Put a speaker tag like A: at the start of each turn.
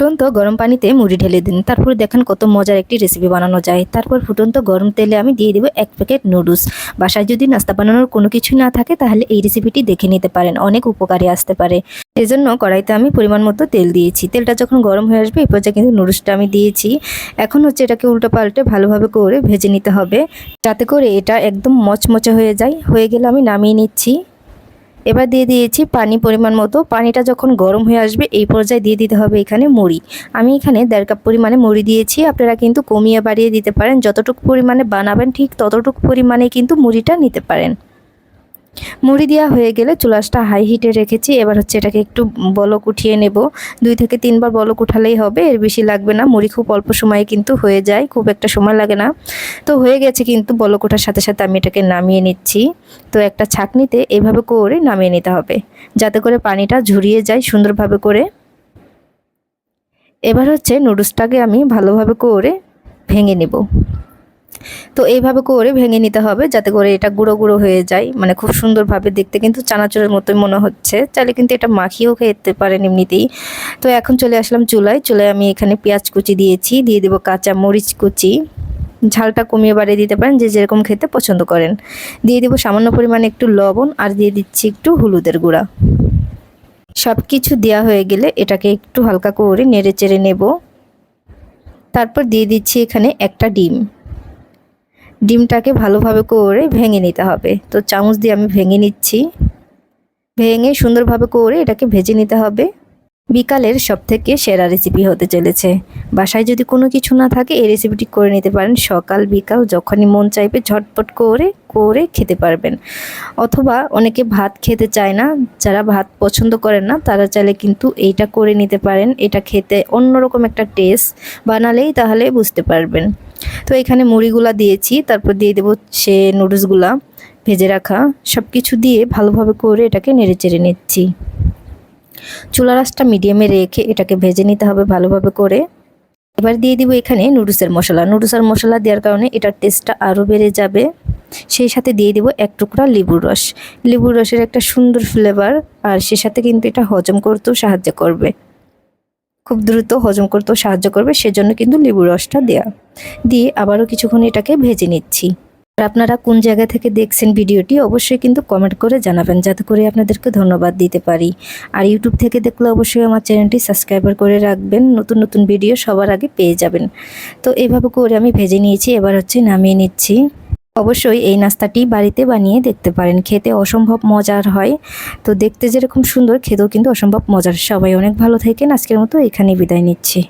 A: ফুটন্ত গরম পানিতে মুড়ি ঢেলে দিন। তারপর দেখেন কত মজার একটি রেসিপি বানানো যায়। তারপর ফুটন্ত গরম তেলে আমি দিয়ে দেবো এক প্যাকেট নুডলস বাসায় যদি নাস্তা বানানোর কোনো কিছু না থাকে, তাহলে এই রেসিপিটি দেখে নিতে পারেন। অনেক উপকারী আসতে পারে। এজন্য কড়াইতে আমি পরিমাণ মতো তেল দিয়েছি। তেলটা যখন গরম হয়ে আসবে এই পর্যায়ে কিন্তু নুডলসটা আমি দিয়েছি। এখন হচ্ছে এটাকে উল্টো পাল্টে ভালোভাবে করে ভেজে নিতে হবে। যাতে করে এটা একদম মচমচে হয়ে যায়। হয়ে গেলে আমি নামিয়ে নিচ্ছি। এবার দিয়ে দিয়েছি পানি পরিমাণ মতো। পানিটা যখন গরম হয়ে আসবে, এই পর্যায়ে দিয়ে দিতে হবে এখানে মুড়ি। আমি এখানে দেড় কাপ পরিমাণে মুড়ি দিয়েছি। আপনারা কিন্তু কমিয়ে বাড়িয়ে দিতে পারেন। যতটুকু পরিমাণে বানাবেন, ঠিক ততটুকু পরিমাণে কিন্তু মুড়িটা নিতে পারেন। মুড়ি দেওয়া হয়ে গেলে চুলাসটা হাই হিটে রেখেছি। এবার হচ্ছে এটাকে একটু বলক উঠিয়ে নেব। দুই থেকে তিনবার বলক উঠালেই হবে, এর বেশি লাগবে না। মুড়ি খুব অল্প সময়ে কিন্তু হয়ে যায়, খুব একটা সময় লাগে না। তো হয়ে গেছে কিন্তু বলক ওঠার সাথে সাথে আমি এটাকে নামিয়ে নিচ্ছি। তো একটা ছাকনিতে এভাবে করে নামিয়ে নিতে হবে, যাতে করে পানিটা ঝুরিয়ে যায় সুন্দরভাবে করে। এবার হচ্ছে নুডলসটাকে আমি ভালোভাবে করে ভেঙে নেব। তো এইভাবে করে ভেঙে নিতে হবে যাতে করে এটা গুঁড়ো গুঁড়ো হয়ে যায়। মানে খুব সুন্দরভাবে দেখতে কিন্তু চানাচুরের মতোই মনে হচ্ছে। চাইলে কিন্তু এটা মাখিয়েও খেতে পারেন এমনিতেই। তো এখন চলে আসলাম চুলায়। চুলায় আমি এখানে পেঁয়াজ কুচি দিয়েছি। দিয়ে দেবো কাঁচা মরিচ কুচি। ঝালটা কমিয়ে বাড়িয়ে দিতে পারেন যে যেরকম খেতে পছন্দ করেন। দিয়ে দেবো সামান্য পরিমাণে একটু লবণ আর দিয়ে দিচ্ছি একটু হলুদের গুঁড়া। সব কিছু দেওয়া হয়ে গেলে এটাকে একটু হালকা করে নেড়ে চেড়ে নেব। তারপর দিয়ে দিচ্ছি এখানে একটা ডিম। ডিমটাকে ভালোভাবে করে ভেঙে নিতে হবে। তো চামচ দিয়ে আমি ভেঙে নিচ্ছি। ভেঙে সুন্দরভাবে করে এটাকে ভেজে নিতে হবে। বিকালের সব থেকে সেরা রেসিপি হতে চলেছে। বাসায় যদি কোনো কিছু না থাকে, এই রেসিপিটি করে নিতে পারেন। সকাল, বিকাল যখনই মন চাইবে, ঝটপট করে করে খেতে পারবেন। অথবা অনেকে ভাত খেতে চায় না, যারা ভাত পছন্দ করেন না, তারা চাইলে কিন্তু এইটা করে নিতে পারেন। এটা খেতে অন্যরকম একটা টেস্ট বানালেই তাহলে বুঝতে পারবেন। তো এখানে মুড়িগুলা দিয়েছি, তারপর দিয়ে দেবো সে নুডলসগুলা ভেজে রাখা। সব কিছু দিয়ে ভালোভাবে করে এটাকে নেড়ে চেড়ে নিচ্ছি। চুলা রাসটা মিডিয়ামে রেখে এটাকে ভেজে নিতে হবে ভালোভাবে করে। এবার দিয়ে দিব এখানে নুডলসের মশলা। নুডলসের মশলা দেওয়ার কারণে এটার টেস্টটা আরও বেড়ে যাবে। সেই সাথে দিয়ে দিব এক টুকরা লেবুর রস। লেবুর রসের একটা সুন্দর ফ্লেভার আর সে সাথে কিন্তু এটা হজম করতেও সাহায্য করবে। খুব দ্রুত হজম করতেও সাহায্য করবে, সেজন্য কিন্তু লেবুর রসটা দেয়া। দিয়ে আবারও কিছুক্ষণ এটাকে ভেজে নিচ্ছি। আর আপনারা কোন জায়গা থেকে দেখছেন ভিডিওটি অবশ্যই কিন্তু কমেন্ট করে জানাবেন, যাতে করে আপনাদেরকে ধন্যবাদ দিতে পারি। আর ইউটিউব থেকে দেখলে অবশ্যই আমার চ্যানেলটি সাবস্ক্রাইবার করে রাখবেন, নতুন নতুন ভিডিও সবার আগে পেয়ে যাবেন। তো এইভাবে করে আমি ভেজে নিয়েছি, এবার হচ্ছে নামিয়ে নিচ্ছি। অবশ্যই এই নাস্তাটি বাড়িতে বানিয়ে দেখতে পারেন, খেতে অসম্ভব মজার হয়। তো দেখতে যেরকম সুন্দর, খেতেও কিন্তু অসম্ভব মজার। সবাই অনেক ভালো থাকেন, আজকের মতো এখানেই বিদায় নিচ্ছি।